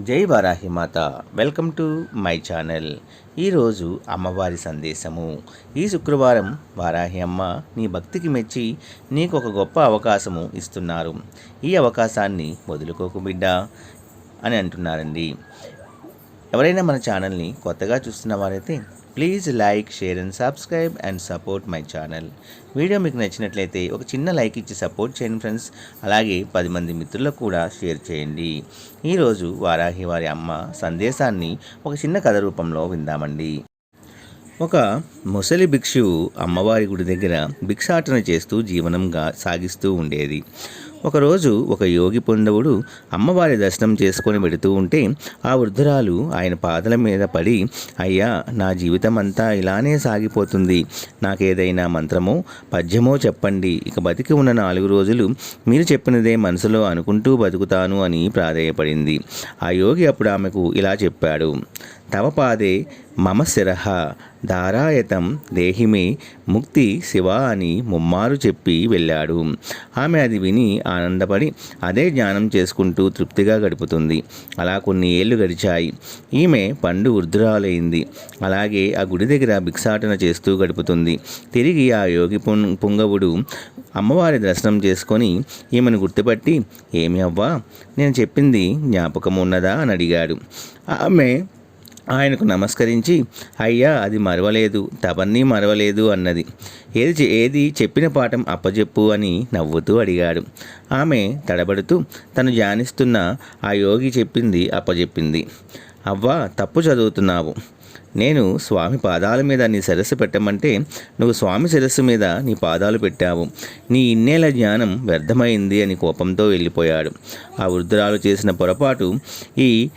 జై వారాహి మాత. Welcome to my channel. ఈరోజు అమ్మవారి సందేశము. ఈ శుక్రవారం వారాహి అమ్మ నీ భక్తికి మెచ్చి నీకు ఒక గొప్ప అవకాశము ఇస్తున్నారు. ఈ అవకాశాన్ని వదులుకోకు బిడ్డ అని అంటున్నారండి. ఎవరైనా మన ఛానల్ని కొత్తగా చూస్తున్న వారైతే please like share and subscribe and support my channel video మీకు నచ్చినట్లయితే ఒక చిన్న లైక్ ఇచ్చి సపోర్ట్ చేయండి ఫ్రెండ్స్ అలాగే పది మంది మిత్రులకు కూడా షేర్ చేయండి. ఈరోజు వారాహి వారి అమ్మ సందేశాన్ని ఒక చిన్న కథ రూపంలో విందామండి. ఒక ముసలి భిక్షువు అమ్మవారి గుడి దగ్గర భిక్షాటన చేస్తూ జీవనంగా సాగిస్తూ ఉండేది. ఒకరోజు ఒక యోగి పొందవుడు అమ్మవారి దర్శనం చేసుకొని పెడుతూ ఉంటే ఆ వృద్ధురాలు ఆయన పాదల మీద పడి అయ్యా నా జీవితం అంతా ఇలానే సాగిపోతుంది. నాకేదైనా మంత్రమో పద్యమో చెప్పండి. ఇక బతికి ఉన్న నాలుగు రోజులు మీరు చెప్పినదే మనసులో అనుకుంటూ బతుకుతాను అని ప్రాధేయపడింది. ఆ యోగి అప్పుడు ఆమెకు ఇలా చెప్పాడు. తవ పాదే మమ శిరహ దారాయతం దేహిమే ముక్తి శివ అని ముమ్మారు చెప్పి వెళ్ళాడు. ఆమె అది విని ఆనందపడి అదే జ్ఞానం చేసుకుంటూ తృప్తిగా గడుపుతుంది. అలా కొన్ని ఏళ్ళు గడిచాయి. ఈమె పండు వృద్ధురాలైంది. అలాగే ఆ గుడి దగ్గర భిక్షాటన చేస్తూ గడుపుతుంది. తిరిగి ఆ యోగి పుం పుంగవుడు అమ్మవారి దర్శనం చేసుకొని ఈమెను గుర్తుపట్టి ఏమి అవ్వా? నేను చెప్పింది జ్ఞాపకం ఉన్నదా? అని అడిగాడు. ఆమె ఆయనకు నమస్కరించి అయ్యా అది మరవలేదు తవన్నీ మరవలేదు అన్నది. ఏది ఏది చెప్పిన పాఠం అప్పజెప్పు అని నవ్వుతూ అడిగాడు. ఆమె తడబడుతూ తను ధ్యానిస్తున్న ఆ యోగి చెప్పింది అప్పజెప్పింది. అవ్వా తప్పు చదువుతున్నావు. నేను స్వామి పాదాల మీద నీ శిరస్సు పెట్టమంటే నువ్వు స్వామి శిరస్సు మీద నీ పాదాలు పెట్టావు. నీ ఇన్నేళ్ళ జ్ఞానం వ్యర్థమైంది అని కోపంతో వెళ్ళిపోయాడు. ఆ వృద్ధురాలు చేసిన పొరపాటు ఈ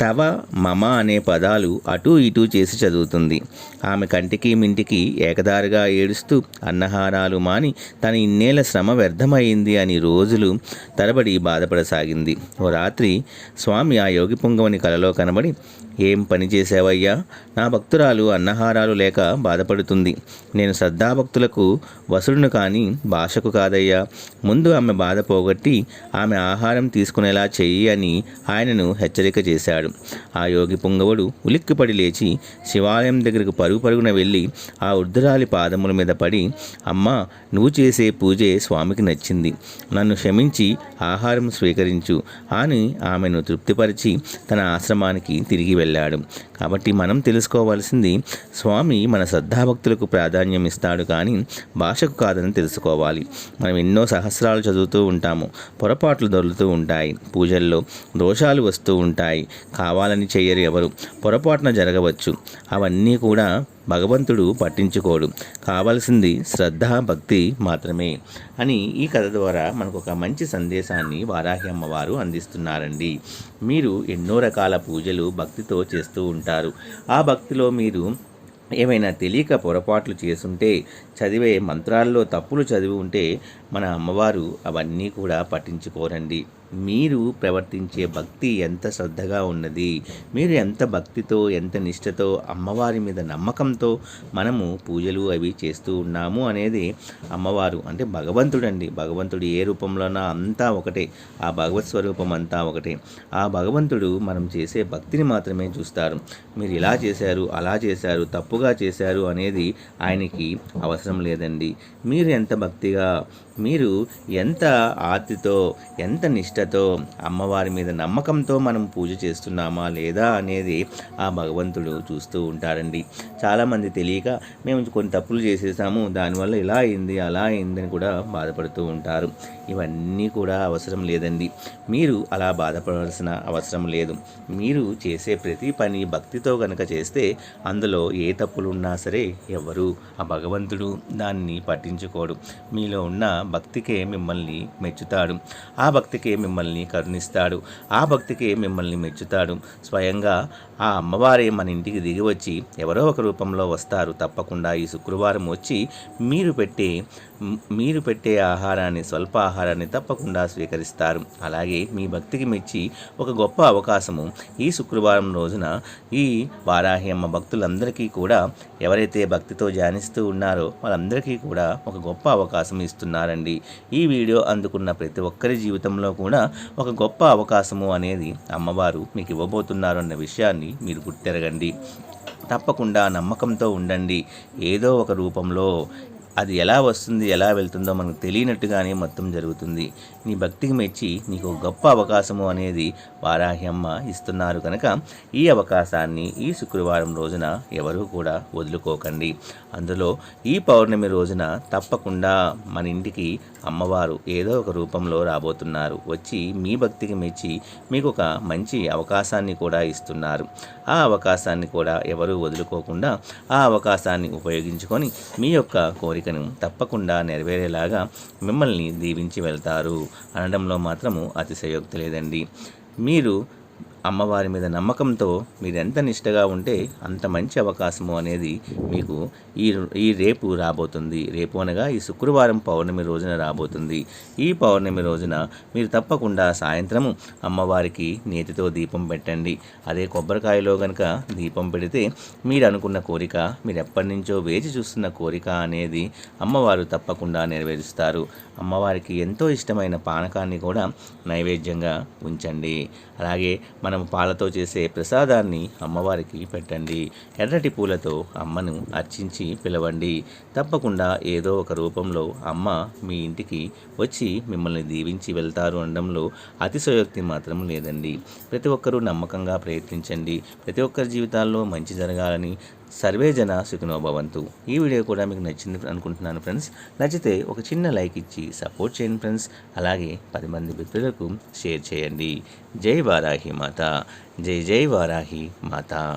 తవ మమ అనే పదాలు అటూ ఇటూ చేసి చదువుతుంది. ఆమె కంటికి మింటికి ఏకదారిగా ఏడుస్తూ అన్నహారాలు మాని తన ఇన్నేళ్ళ శ్రమ వ్యర్థమైంది అని రోజులు తరబడి బాధపడసాగింది. ఓ రాత్రి స్వామి ఆ యోగి పుంగవని కలలో కనబడి ఏం పని చేసావయ్యా నా భక్తురాలు అన్నహారాలు లేక బాధపడుతుంది. నేను శ్రద్ధాభక్తులకు వసుడును కానీ భాషకు కాదయ్యా. ముందు ఆమె బాధ పోగొట్టి ఆమె ఆహారం తీసుకునేలా చెయ్యి అని ఆయనను హెచ్చరిక చేశాడు. ఆ యోగి పొంగవుడు ఉలిక్కిపడి లేచి శివాలయం దగ్గరకు పరుగు పరుగున వెళ్ళి ఆ వృద్ధురాలి పాదముల మీద పడి అమ్మ నువ్వు చేసే పూజే స్వామికి నచ్చింది. నన్ను క్షమించి ఆహారం స్వీకరించు అని ఆమెను తృప్తిపరిచి తన ఆశ్రమానికి తిరిగి వెళ్ళాడు. కాబట్టి మనం తెలుసుకోవాల్సింది స్వామి మన శ్రద్ధాభక్తులకు ప్రాధాన్యం ఇస్తాడు కానీ భాషకు కాదని తెలుసుకోవాలి. మనం ఎన్నో సహస్రాలు చదువుతూ ఉంటాము పొరపాట్లు దొరుకుతూ ఉంటాయి పూజల్లో దోషాలు వస్తూ ఉంటాయి. కావాలని చేయరు ఎవరు. పొరపాటున జరగవచ్చు. అవన్నీ కూడా భగవంతుడు పట్టించుకోడు. కావాల్సింది శ్రద్ధ భక్తి మాత్రమే అని ఈ కథ ద్వారా మనకు ఒక మంచి సందేశాన్ని వారాహి అమ్మవారు అందిస్తున్నారండి. మీరు ఎన్నో రకాల పూజలు భక్తితో చేస్తూ ఉంటారు. ఆ భక్తిలో మీరు ఏమైనా తెలియక పొరపాట్లు చేసుంటే చదివే మంత్రాల్లో తప్పులు చదివి ఉంటే మన అమ్మవారు అవన్నీ కూడా పట్టించుకోరండి. మీరు ప్రవర్తించే భక్తి ఎంత శ్రద్ధగా ఉన్నది? మీరు ఎంత భక్తితో ఎంత నిష్ఠతో అమ్మవారి మీద నమ్మకంతో మనము పూజలు అవి చేస్తూ ఉన్నాము అనేది అమ్మవారు అంటే భగవంతుడండి. భగవంతుడు ఏ రూపంలోనా అంతా ఒకటే. ఆ భగవత్ స్వరూపం అంతా ఒకటే. ఆ భగవంతుడు మనం చేసే భక్తిని మాత్రమే చూస్తారు. మీరు ఇలా చేశారు అలా చేశారు తప్పుగా చేశారు అనేది ఆయనకి అవసరం లేదండి. మీరు ఎంత భక్తిగా మీరు ఎంత ఆర్తితో ఎంత నిష్ట నిష్టతో అమ్మవారి మీద నమ్మకంతో మనం పూజ చేస్తున్నామా లేదా అనేది ఆ భగవంతుడు చూస్తూ ఉంటారండి. చాలామంది తెలియక మేము కొన్ని తప్పులు చేసేసాము దానివల్ల ఇలా అయింది అలా అయిందని కూడా బాధపడుతూ ఉంటారు. ఇవన్నీ కూడా అవసరం లేదండి. మీరు అలా బాధపడాల్సిన అవసరం లేదు. మీరు చేసే ప్రతి పని భక్తితో కనుక చేస్తే అందులో ఏ తప్పులు ఉన్నా సరే ఎవరు? ఆ భగవంతుడు దాన్ని పట్టించుకోడు. మీలో ఉన్న భక్తికే మిమ్మల్ని మెచ్చుతాడు. ఆ భక్తికే మిమ్మల్ని మిమ్మల్ని కరుణిస్తాడు. ఆ భక్తికే మిమ్మల్ని మెచ్చుతాడు. స్వయంగా ఆ అమ్మవారే మన ఇంటికి దిగి వచ్చి ఎవరో ఒక రూపంలో వస్తారు. తప్పకుండా ఈ శుక్రవారం వచ్చి మీరు పెట్టే మీరు పెట్టే ఆహారాన్ని స్వల్ప ఆహారాన్ని తప్పకుండా స్వీకరిస్తారు. అలాగే మీ భక్తికి మెచ్చి ఒక గొప్ప అవకాశము ఈ శుక్రవారం రోజున ఈ వారాహి అమ్మ భక్తులందరికీ కూడా ఎవరైతే భక్తితో ధ్యానిస్తూ ఉన్నారో వాళ్ళందరికీ కూడా ఒక గొప్ప అవకాశం ఇస్తున్నారండి. ఈ వీడియో అందుకున్న ప్రతి ఒక్కరి జీవితంలో కూడా ఒక గొప్ప అవకాశము అనేది అమ్మవారు మీకు ఇవ్వబోతున్నారు అన్న విషయాన్ని మీరు గుర్తెరగండి. తప్పకుండా నమ్మకంతో ఉండండి. ఏదో ఒక రూపంలో అది ఎలా వస్తుంది ఎలా వెళ్తుందో మనకు తెలియనట్టుగానే మొత్తం జరుగుతుంది. నీ భక్తికి మెచ్చి నీకు గొప్ప అవకాశము అనేది వారాహ్యమ్మ ఇస్తున్నారు కనుక ఈ అవకాశాన్ని ఈ శుక్రవారం రోజున ఎవరూ కూడా వదులుకోకండి. అందులో ఈ పౌర్ణమి రోజున తప్పకుండా మన ఇంటికి అమ్మవారు ఏదో ఒక రూపంలో రాబోతున్నారు. వచ్చి మీ భక్తికి మెచ్చి మీకు ఒక మంచి అవకాశాన్ని కూడా ఇస్తున్నారు. ఆ అవకాశాన్ని కూడా ఎవరూ వదులుకోకుండా ఆ అవకాశాన్ని ఉపయోగించుకొని మీ యొక్క కోరిక కోరికను తప్పకుండా నెరవేరేలాగా మిమ్మల్ని దీవించి వెళ్తారు అనడంలో మాత్రము అతిశయోక్తి లేదండి. మీరు అమ్మవారి మీద నమ్మకంతో మీరు ఎంత నిష్టగా ఉంటే అంత మంచి అవకాశము అనేది మీకు ఈ ఈ రేపు రాబోతుంది. రేపు అనగా ఈ శుక్రవారం పౌర్ణమి రోజున రాబోతుంది. ఈ పౌర్ణమి రోజున మీరు తప్పకుండా సాయంత్రము అమ్మవారికి నేతితో దీపం పెట్టండి. అదే కొబ్బరికాయలో కనుక దీపం పెడితే మీరు అనుకున్న కోరిక మీరు ఎప్పటి నుంచో వేచి చూస్తున్న కోరిక అనేది అమ్మవారు తప్పకుండా నెరవేరుస్తారు. అమ్మవారికి ఎంతో ఇష్టమైన పానకాన్ని కూడా నైవేద్యంగా ఉంచండి. అలాగే మనం పాలతో చేసే ప్రసాదాన్ని అమ్మవారికి పెట్టండి. ఎర్రటి పూలతో అమ్మను అర్చించి పిలవండి. తప్పకుండా ఏదో ఒక రూపంలో అమ్మ మీ ఇంటికి వచ్చి మిమ్మల్ని దీవించి వెళ్తారు అనడంలో అతిశయోక్తి మాత్రం లేదండి. ప్రతి ఒక్కరూ నమ్మకంగా ప్రయత్నించండి. ప్రతి ఒక్కరి జీవితాల్లో మంచి జరగాలని సర్వే జన సుఖినో భవంతు. ఈ వీడియో కూడా మీకు నచ్చింది అనుకుంటున్నాను ఫ్రెండ్స్. నచ్చితే ఒక చిన్న లైక్ ఇచ్చి సపోర్ట్ చేయండి ఫ్రెండ్స్. అలాగే పది మంది మిత్రులకు షేర్ చేయండి. జై వారాహి మాత. జై జై వారాహి మాత.